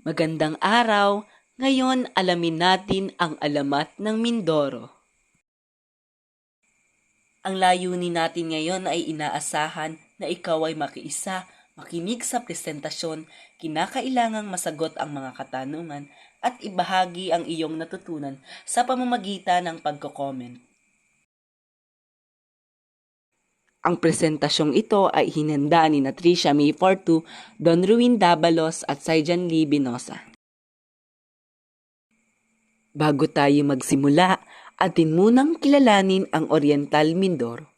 Magandang araw! Ngayon alamin natin ang alamat ng Mindoro. Ang layunin natin ngayon ay inaasahan na ikaw ay makiisa, makinig sa presentasyon, kinakailangang masagot ang mga katanungan at ibahagi ang iyong natutunan sa pamamagitan ng pagko-comment. Ang presentasyong ito ay hinanda ni Natricia May Fortu, Don Ruin Dabalos at Saijan Lee Binosa. Bago tayo magsimula, atin munang kilalanin ang Oriental Mindoro.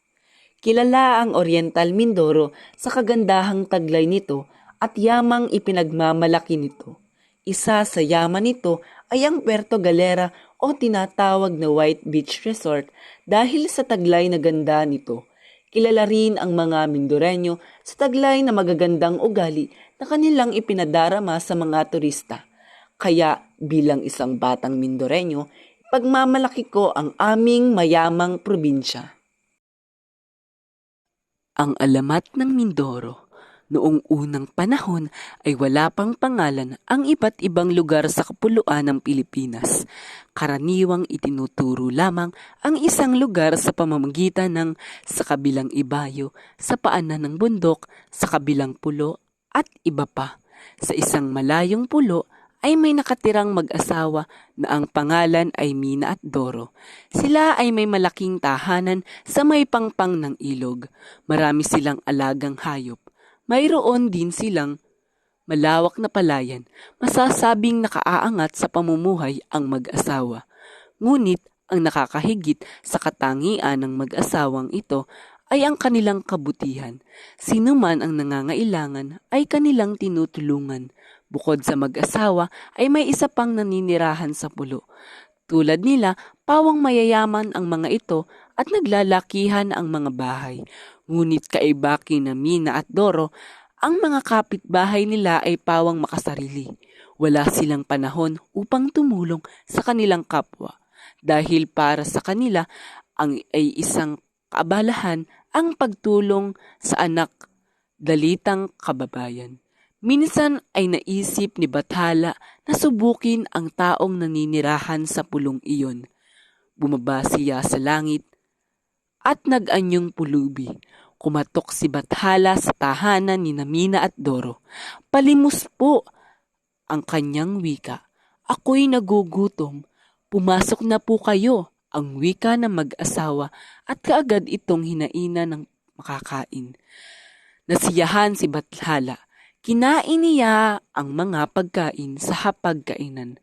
Kilala ang Oriental Mindoro sa kagandahang taglay nito at yamang ipinagmamalaki nito. Isa sa yaman nito ay ang Puerto Galera o tinatawag na White Beach Resort dahil sa taglay na ganda nito Kilala rin ang mga Mindoreño sa taglay na magagandang ugali na kanilang ipinadarama sa mga turista. Kaya bilang isang batang Mindoreño, pagmamalaki ko ang aming mayamang probinsya. Ang alamat ng Mindoro Noong unang panahon ay wala pang pangalan ang iba't ibang lugar sa kapuluan ng Pilipinas. Karaniwang itinuturo lamang ang isang lugar sa pamamagitan ng sa kabilang ibayo, sa paanan ng bundok, sa kabilang pulo at iba pa. Sa isang malayong pulo ay may nakatirang mag-asawa na ang pangalan ay Mina at Doro. Sila ay may malaking tahanan sa may pangpang ng ilog. Marami silang alagang hayop. Mayroon din silang malawak na palayan, masasabing nakaaangat sa pamumuhay ang mag-asawa. Ngunit ang nakakahigit sa katangian ng mag-asawang ito ay ang kanilang kabutihan. Sino man ang nangangailangan ay kanilang tinutulungan. Bukod sa mag-asawa ay may isa pang naninirahan sa pulo. Tulad nila, pawang mayayaman ang mga ito at naglalakihan ang mga bahay. Ngunit kaibaki na Mina at Doro, ang mga kapitbahay nila ay pawang makasarili. Wala silang panahon upang tumulong sa kanilang kapwa dahil para sa kanila ang ay isang kaabalahan ang pagtulong sa anak dalitang kababayan. Minsan ay naisip ni Bathala na subukin ang taong naninirahan sa pulong iyon. Bumaba siya sa langit at nag-anyong pulubi. Kumatok si Bathala sa tahanan ni Namina at Doro. Palimos po ang kanyang wika. Ako'y nagugutom. Pumasok na po kayo ang wika ng mag-asawa at kaagad itong hinaina ng makakain. Nasiyahan si Bathala. Kinain niya ang mga pagkain sa hapagkainan.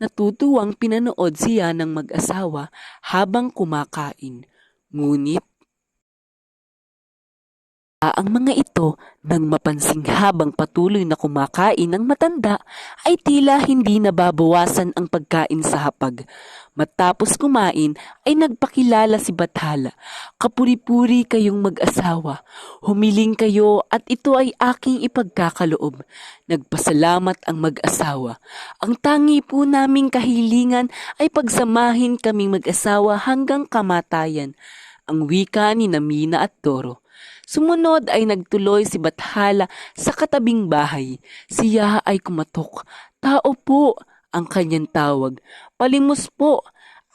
Natutuwang pinanood siya ng mag-asawa habang kumakain. Ngunit ang mga ito nang mapansing habang patuloy na kumakain ang matanda ay tila hindi nababawasan ang pagkain sa hapag. Matapos kumain ay nagpakilala si Bathala. Kapuri-puri kayong mag-asawa. Humiling kayo at ito ay aking ipagkakaloob. Nagpasalamat ang mag-asawa. Ang tangi po naming kahilingan ay pagsamahin kaming mag-asawa hanggang kamatayan. Ang wika ni Namina at Toro. Sumunod ay nagtuloy si Bathala sa katabing bahay. Siya ay kumatok. Tao po ang kanyang tawag. Palimos po.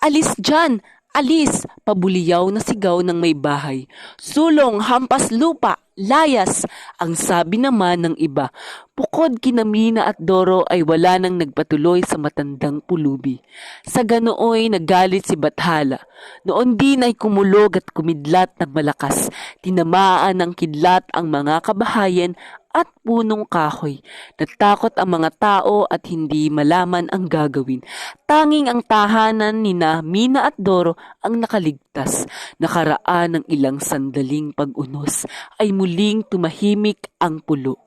Alis dyan! Alis! Pabuliyaw na sigaw ng may bahay. Sulong, hampas lupa, layas! Ang sabi naman ng iba. Bukod kina Mina at Doro ay wala nang nagpatuloy sa matandang pulubi. Sa ganooy nagalit si Bathala. Noon din ay kumulog at kumidlat ng malakas. Tinamaan ng kidlat ang mga kabahayan at punong kahoy. Natakot ang mga tao at hindi malaman ang gagawin. Tanging ang tahanan ni na Mina at Doro ang nakaligtas. Nakaraan ng ilang sandaling pag-unos ay muling tumahimik ang pulo.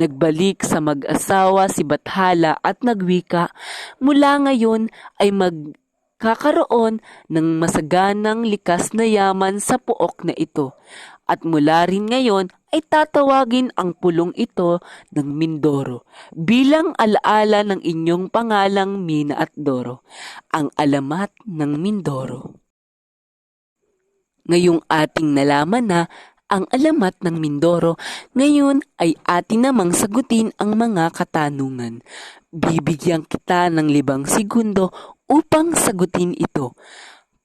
Nagbalik sa mag-asawa si Bathala at nagwika, mula ngayon ay magkakaroon ng masaganang likas na yaman sa puok na ito. At mula rin ngayon ay tatawagin ang pulong ito ng Mindoro bilang alaala ng inyong pangalang Mina at Doro, ang alamat ng Mindoro. Ngayong ating nalaman na ang alamat ng Mindoro. Ngayon ay atin namang sagutin ang mga katanungan. Bibigyan kita ng libang segundo upang sagutin ito.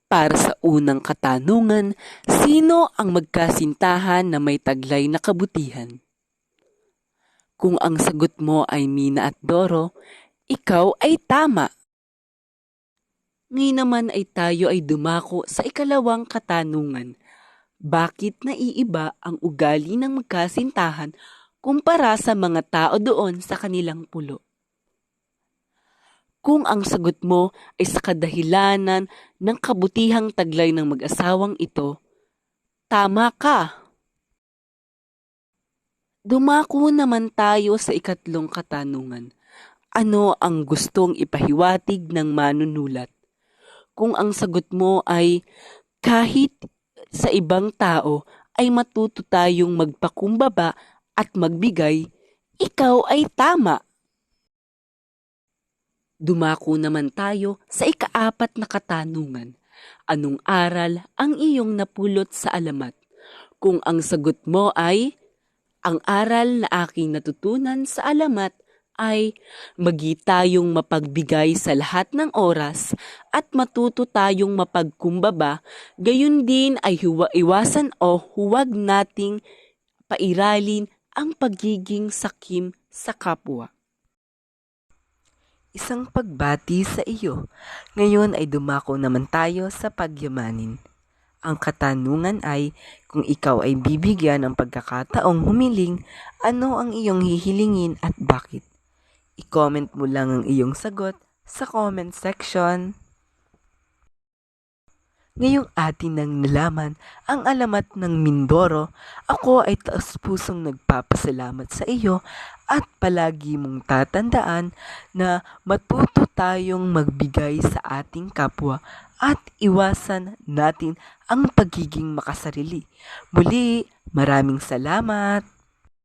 Para sa unang katanungan, sino ang magkasintahan na may taglay na kabutihan? Kung ang sagot mo ay Mina at Doro, ikaw ay tama. Ngayon naman ay tayo ay dumako sa ikalawang katanungan. Bakit naiiba ang ugali ng magkasintahan kumpara sa mga tao doon sa kanilang pulo? Kung ang sagot mo ay sa kadahilanan ng kabutihang taglay ng mag-asawang ito, tama ka. Dumako naman tayo sa ikatlong katanungan. Ano ang gustong ipahiwatig ng manunulat? Kung ang sagot mo ay kahit sa ibang tao ay matuto tayong magpakumbaba at magbigay, ikaw ay tama. Dumako naman tayo sa ikaapat na katanungan. Anong aral ang iyong napulot sa alamat? Kung ang sagot mo ay, ang aral na aking natutunan sa alamat ay magi tayong mapagbigay sa lahat ng oras at matuto tayong mapagkumbaba, gayon din ay huwa iwasan o huwag nating pairalin ang pagiging sakim sa kapwa. Isang pagbati sa iyo. Ngayon ay dumako naman tayo sa pagyamanin. Ang katanungan ay, kung ikaw ay bibigyan ng pagkakataong humiling, ano ang iyong hihilingin at bakit? I-comment mo lang ang iyong sagot sa comment section. Ngayong atin nang nalaman ang alamat ng Mindoro, ako ay taas pusong nagpapasalamat sa iyo at palagi mong tatandaan na matuto tayong magbigay sa ating kapwa at iwasan natin ang pagiging makasarili. Muli, maraming salamat!